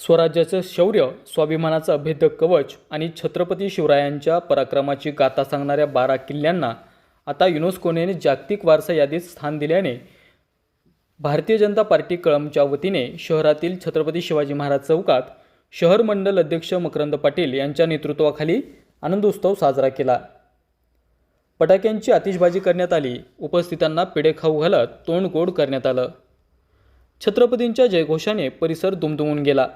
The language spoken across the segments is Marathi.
स्वराज्याचं शौर्य स्वाभिमानाचं अभेद्य कवच आणि छत्रपती शिवरायांच्या पराक्रमाची गाथा सांगणाऱ्या बारा किल्ल्यांना आता युनेस्कोने जागतिक वारसा यादीत स्थान दिल्याने भारतीय जनता पार्टी कळमच्या वतीने शहरातील छत्रपती शिवाजी महाराज चौकात शहर मंडल अध्यक्ष मकरंद पाटील यांच्या नेतृत्वाखाली आनंदोत्सव साजरा केला. फटाक्यांची आतिषबाजी करण्यात आली. उपस्थितांना पिढे खाऊ घालत तोंड गोड करण्यात आलं. छत्रपतींच्या जयघोषाने परिसर दुमदुमून गेला.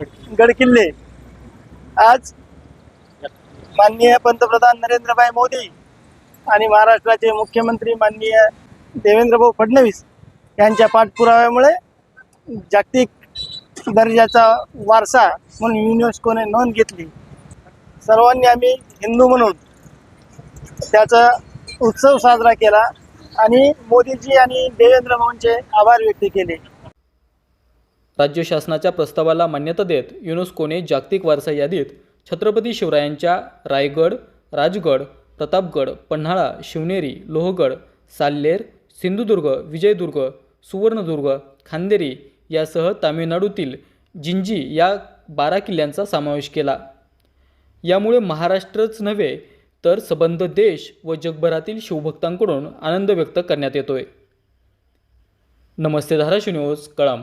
गडकिल्ले आज माननीय पंतप्रधान नरेंद्रभाई मोदी आणि महाराष्ट्राचे मुख्यमंत्री माननीय देवेंद्रभाऊ फडणवीस यांच्या पाठपुराव्यामुळे जागतिक दर्जाचा वारसा म्हणून युनेस्कोने नोंद घेतली. सर्वांनी आम्ही हिंदू म्हणून त्याचा उत्सव साजरा केला आणि मोदीजी आणि देवेंद्र भाऊंचे आभार व्यक्त केले. राज्य शासनाच्या प्रस्तावाला मान्यता देत युनेस्कोने जागतिक वारसा यादीत छत्रपती शिवरायांच्या रायगड राजगड प्रतापगड पन्हाळा शिवनेरी लोहगड साल्लेर सिंधुदुर्ग विजयदुर्ग सुवर्णदुर्ग खांदेरी यासह तामिळनाडूतील जिंजी या बारा किल्ल्यांचा समावेश केला. यामुळे महाराष्ट्रच नव्हे तर सबंध देश व जगभरातील शिवभक्तांकडून आनंद व्यक्त करण्यात येतोय. नमस्ते धाराशिव न्यूज कळम